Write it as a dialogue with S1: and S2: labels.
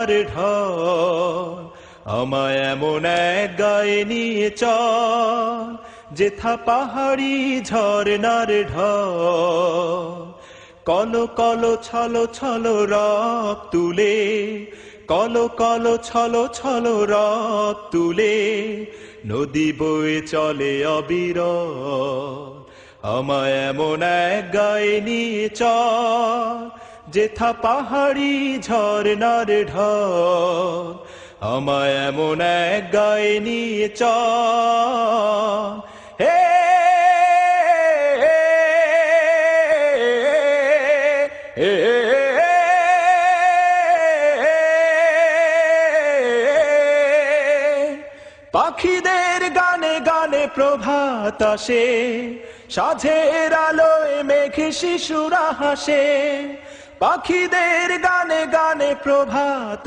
S1: ঢল, আমায় এমন এক গায়ে নিয়ে চল, যেথা পাহাড়ি ঝরনার ঢল। কলো কলো ছলো ছলো রব তুলে, কলো কলো ছলো ছলো রব তুলে, নদী বয়ে চলে অবির আমায় এমন এক গায়ে নিয়ে চল যেথা পাহাড়ি ঝরনার ঢল, আমায় এমন এক গায়ে নিয়ে চল। পাখিদের গানে গানে প্রভাত আসে, সাঝের আলোয় মেঘে শিশুরা হাসে। পাখিদের গানে গানে প্রভাত